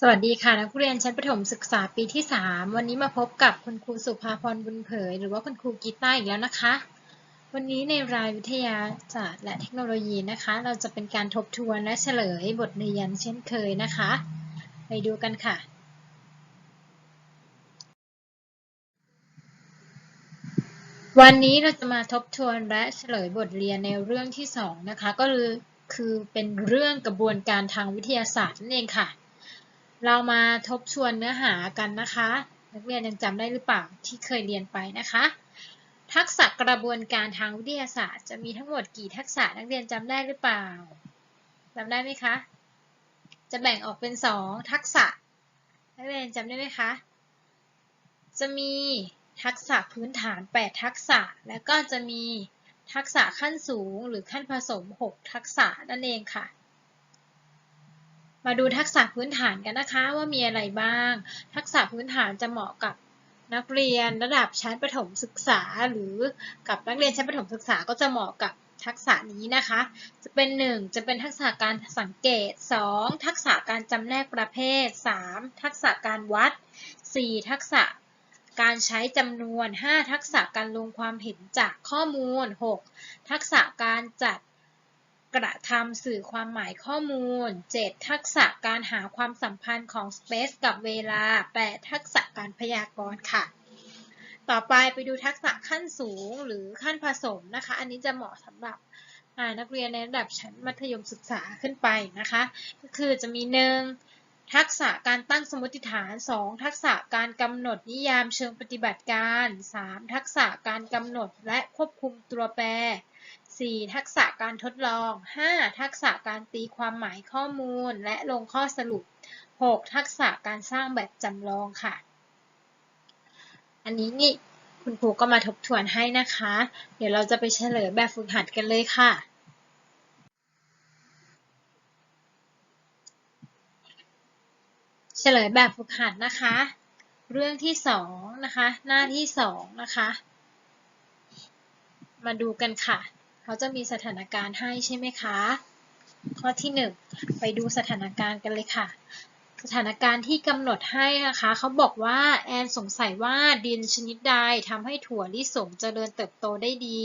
สวัสดีค่ะ นักเรียนชั้นประถมศึกษาปีที่ 3 วันนี้มาพบกับคุณครูสุภาพรบุญเผย หรือว่าคุณครูกีต้าอีกแล้วนะคะ วันนี้ในรายวิทยาศาสตร์และเทคโนโลยีนะคะ เราจะเป็นการทบทวนและเฉลยบทเรียนเช่นเคยนะคะ ไปดูกันค่ะ วันนี้เราจะมาทบทวนและเฉลยบทเรียนในเรื่องที่ 2 นะคะ ก็คือคือเป็นเรื่องกระบวนการทางวิทยาศาสตร์นั่นเองค่ะ เรามาทบทวนเนื้อหากันนะคะ นักเรียนยังจำได้หรือเปล่าที่เคยเรียนไปนะคะ ทักษะกระบวนการทางวิทยาศาสตร์ จะมีทั้งหมดกี่ทักษะนักเรียนจำได้หรือเปล่าจำได้ไหมคะ จะแบ่งออกเป็น 2 ทักษะ นักเรียนจำได้ไหมคะ จะมีทักษะพื้นฐาน 8 ทักษะ แล้วก็จะมีทักษะขั้นสูงหรือขั้นผสม 6 ทักษะนั่นเองค่ะ มาดูทักษะพื้นฐานกันนะคะว่ามีอะไรบ้าง ทักษะพื้นฐานจะเหมาะกับนักเรียนระดับชั้นประถมศึกษา หรือกับนักเรียนชั้นประถมศึกษาก็จะเหมาะกับทักษะนี้นะคะ จะเป็น 1 จะเป็นทักษะการสังเกต 2 ทักษะการจำแนกประเภท 3 ทักษะการวัด 4 ทักษะการใช้จำนวน 5 ทักษะการลงความเห็นจากข้อมูล 6 ทักษะการจัด กระทำสื่อความหมายข้อมูล 7 ทักษะการหาความสัมพันธ์ของ space กับเวลา 8 ทักษะการพยากรณ์ค่ะ ต่อไปไปดูทักษะขั้นสูงหรือขั้นผสมนะคะ อันนี้จะเหมาะสำหรับนักเรียนในระดับชั้นมัธยมศึกษาขึ้นไปนะคะ ก็คือจะมีหนึ่งทักษะการตั้งสมมติฐาน 2 ทักษะการกำหนดนิยามเชิงปฏิบัติการ 3 ทักษะการกำหนดและควบคุมตัวแปร 4. ทักษะการทดลอง 5. ทักษะการตีความหมายข้อมูล และลงข้อสรุป 6. ทักษะการสร้างแบบจำลองค่ะ อันนี้นี่คุณครูก็มาทบทวนให้นะคะ เดี๋ยวเราจะไปเฉลยแบบฝึกหัดกันเลยค่ะ เฉลยแบบฝึกหัดนะคะ เรื่องที่สองนะคะ หน้าที่สองนะคะ มาดูกันค่ะ เขาจะมีสถานการณ์ให้ใช่ไหมคะ ข้อที่หนึ่งไปดูสถานการณ์กันเลยค่ะ สถานการณ์ที่กำหนดให้นะคะ เขาบอกว่าแอนสงสัยว่าดินชนิดใดทำให้ถั่วลิสงเจริญเติบโตได้ดี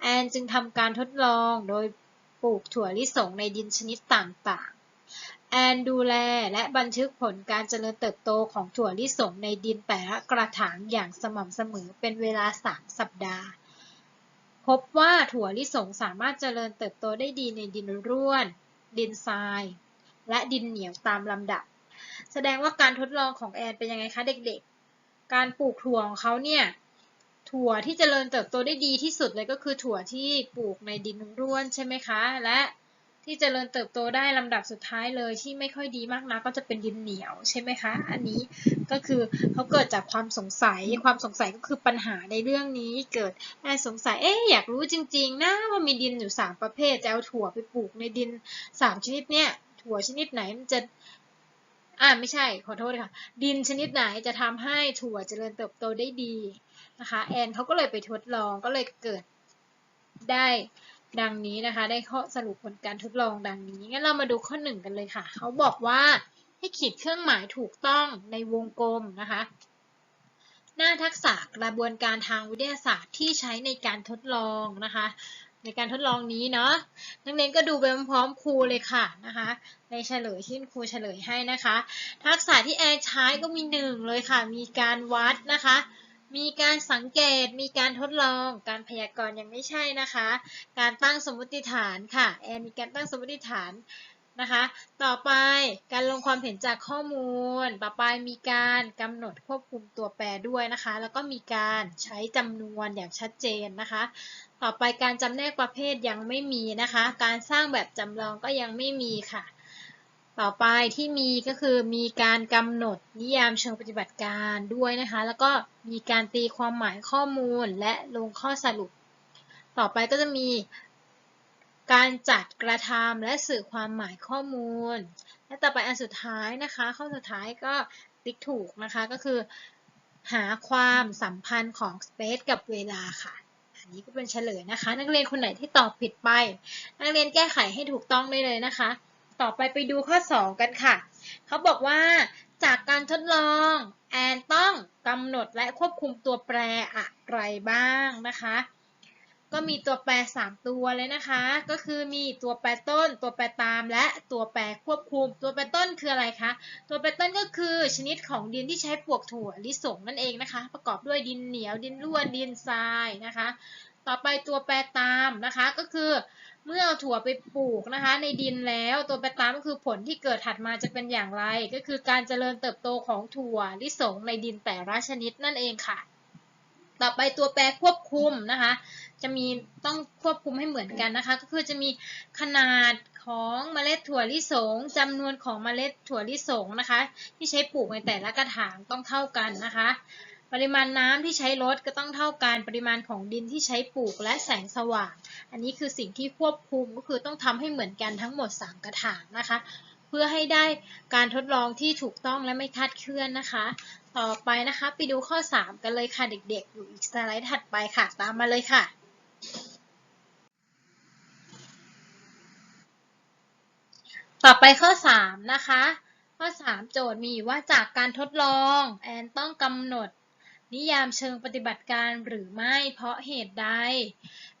แอนจึงทำการทดลองโดยปลูกถั่วลิสงในดินชนิดต่างๆ แอนดูแลและบันทึกผลการเจริญเติบโตของถั่วลิสงในดินแต่ละกระถางอย่างสม่ำเสมอเป็นเวลา 3 สัปดาห์ พบว่า ถั่วลิสงสามารถเจริญเติบโตได้ดีในดินร่วน ดินทราย และดินเหนียวตามลำดับ แสดงว่าการทดลองของแอนเป็นยังไงคะเด็กๆ การปลูกถั่วของเขาเนี่ย ถั่วที่เจริญเติบโตได้ดีที่สุดเลยก็คือถั่วที่ปลูกในดินร่วนใช่ไหมคะ และ ที่เจริญเติบโตได้ลำดับสุดท้ายเลยที่ไม่ค่อยดีมากนะก็จะเป็นดินเหนียวใช่ไหมคะ อันนี้ก็คือเขาเกิดจากความสงสัยความสงสัยก็คือปัญหาในเรื่องนี้เกิดแอนสงสัยเอ๊ะอยากรู้จริง ๆ นะว่ามีดินอยู่ 3 ประเภทจะเอาถั่วไปปลูกในดิน 3 ชนิดเนี่ยถั่วชนิดไหนมันจะอ่าไม่ใช่ขอโทษค่ะ ดินชนิดไหนจะทำให้ถั่วเจริญเติบโตได้ดีนะคะแอนเขาก็เลยไปทดลองก็เลยเกิดได้ ดังนี้นะคะ ได้ข้อสรุปผลการทดลองดังนี้ งั้นเรามาดูข้อหนึ่งกันเลยค่ะ เขาบอกว่าให้ขีดเครื่องหมายถูกต้องในวงกลมนะคะ หน้าทักษะกระบวนการทางวิทยาศาสตร์ที่ใช้ในการทดลองนะคะ ในการทดลองนี้เนาะ นักเรียนก็ดูไปพร้อมๆครูเลยค่ะนะคะ ในเฉลยที่ครูเฉลยให้นะคะ ทักษะที่แอนใช้ก็มีหนึ่งเลยค่ะ มีการวัดนะคะ มีการสังเกต มีการทดลอง การพยากรณ์ยังไม่ใช่นะคะ การตั้งสมมติฐานค่ะ แอนมีการตั้งสมมติฐานนะคะ ต่อไปการลงความเห็นจากข้อมูล ต่อไปมีการกำหนดควบคุมตัวแปรด้วยนะคะ แล้วก็มีการใช้จำนวนอย่างชัดเจนนะคะ ต่อไปการจำแนกประเภทยังไม่มีนะคะ การสร้างแบบจำลองก็ยังไม่มีค่ะ ต่อไปที่มีก็คือมีการกำหนดนิยามเชิงปฏิบัติการด้วยนะคะ แล้วก็มีการตีความหมายข้อมูลและลงข้อสรุป ต่อไปก็จะมีการจัดกระทำและสื่อความหมายข้อมูล และต่อไปอันสุดท้ายนะคะ ข้อสุดท้ายก็ติ๊กถูกนะคะก็คือ หาความสัมพันธ์ของ space กับเวลาค่ะ อันนี้ก็เป็นเฉลยนะคะ นักเรียนคนไหนที่ตอบผิดไป นักเรียนแก้ไขให้ถูกต้องได้เลยนะคะ ต่อไปไปดูข้อ 2 กันค่ะ เขาบอกว่าจากการทดลองแอนต้องกำหนดและควบคุมตัวแปรอะไรบ้างนะคะ ก็มีตัวแปร 3 ตัวเลยนะคะ ก็คือมีตัวแปรต้น ตัวแปรตามและตัวแปรควบคุม ตัวแปรต้นคืออะไรคะ ตัวแปรต้นก็คือชนิดของดินที่ใช้ปลูกถั่วลิสงนั่นเองนะคะ ประกอบด้วยดินเหนียวดินร่วนดินทรายนะคะ ต่อไปตัวแปรตามนะคะก็คือ เมื่อเอาถั่วไปปลูกนะคะ ในดินแล้วตัวแปรตามก็คือผลที่เกิดถัดมาจะเป็นอย่างไร ก็คือการเจริญเติบโตของถั่วลิสงในดินแต่ละชนิดนั่นเองค่ะ ต่อไปตัวแปรควบคุมนะคะ จะมีต้องควบคุมให้เหมือนกันนะคะ ก็คือจะมีขนาดของเมล็ดถั่วลิสงจำนวนของเมล็ดถั่วลิสงนะคะ ที่ใช้ปลูกในแต่ละกระถางต้องเท่ากันนะคะ ปริมาณน้ำที่ใช้ลดก็ต้องเท่ากันปริมาณของดินที่ใช้ปลูกและแสงสว่าง อันนี้คือสิ่งที่ควบคุมก็คือต้องทำให้เหมือนกันทั้งหมด 3 กระถางนะคะ เพื่อให้ได้การทดลองที่ถูกต้องและไม่คาดเคลื่อนนะคะ ต่อไปนะคะไปดูข้อ 3 กันเลยค่ะเด็กๆ อยู่อีกสไลด์ถัดไปค่ะตามมาเลยค่ะต่อไปข้อ 3 นะคะ ข้อ 3 โจทย์มีว่าจากการทดลอง แอนต้องกำหนด นิยามเชิงปฏิบัติการหรือไม่เพราะเหตุใด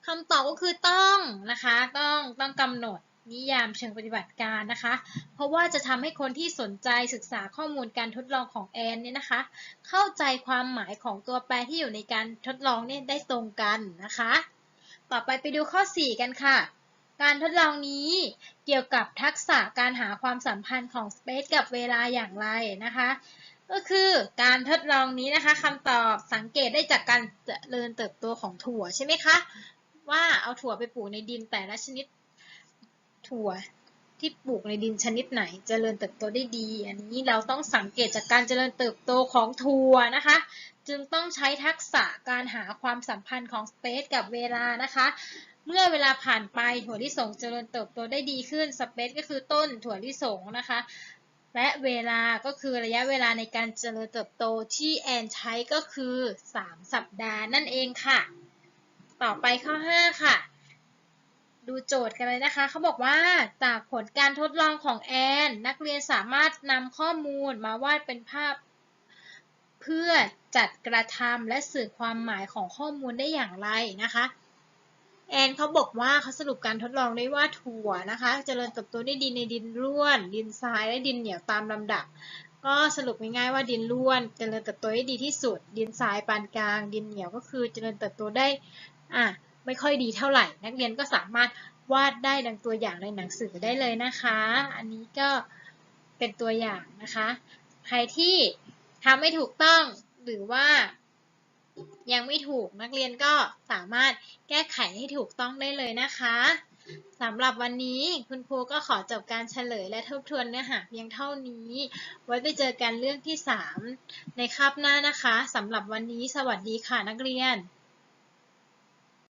คำตอบก็คือต้องนะคะต้องต้องกำหนดนิยามเชิงปฏิบัติการนะคะ เพราะว่าจะทำให้คนที่สนใจศึกษาข้อมูลการทดลองของแอนเนี่ยนะคะ เข้าใจความหมายของตัวแปรที่อยู่ในการทดลองเนี่ยได้ตรงกันนะคะ ต่อไปไปดูข้อ 4 กันค่ะ การทดลองนี้เกี่ยวกับทักษะการหาความสัมพันธ์ของสเปซกับเวลาอย่างไรนะคะ ก็คือการทดลองนี้นะคะคำตอบสังเกตได้จากการเจริญเติบโตของถั่วใช่ไหมคะ ว่าเอาถั่วไปปลูกในดินแต่ละชนิด ถั่วที่ปลูกในดินชนิดไหนจเจริญเติบโตได้ดี อันนี้เราต้องสังเกตจากการเจริญเติบโตของถั่วนะคะ จึงต้องใช้ทักษะการหาความสัมพันธ์ของสเปซกับเวลานะคะ เมื่อเวลาผ่านไปถั่วลิสงเจริญเติบโตได้ดีขึ้นสเปซก็คือต้นถั่วลิสงนะคะ และเวลาก็คือระยะเวลาในการเจริญเติบโตที่แอนใช้ก็คือ 3 สัปดาห์นั่นเองค่ะ ต่อไปข้อ 5 ค่ะ ดูโจทย์กันเลยนะคะ เขาบอกว่าจากผลการทดลองของแอน นักเรียนสามารถนำข้อมูลมาวาดเป็นภาพ เพื่อจัดกระทำและสื่อความหมายของข้อมูลได้อย่างไรนะคะ แอนเขาบอกว่าเขาสรุปการทดลองได้ว่าถั่วนะคะเจริญเติบโตได้ดีในดินร่วน ดินทรายและดินเหนียวตามลำดับ ก็สรุปง่ายๆว่าดินร่วนเจริญเติบโตได้ดีที่สุด ดินทรายปานกลาง ดินเหนียวก็คือเจริญเติบโตได้อะไม่ค่อยดีเท่าไหร่ นักเรียนก็สามารถวาดได้ดังตัวอย่างในหนังสือได้เลยนะคะ อันนี้ก็เป็นตัวอย่างนะคะ ใครที่ทำไม่ถูกต้องหรือว่า ยังไม่ถูกนักเรียนก็สามารถแก้ไขให้ถูกต้องได้เลยนะคะสำหรับวันนี้คุณครูก็ขอจบการเฉลยและทบทวนเนื้อหาเพียงเท่านี้ ไว้ไปเจอกันเรื่องที่ 3 ในคาบหน้านะคะสำหรับวันนี้สวัสดีค่ะนักเรียน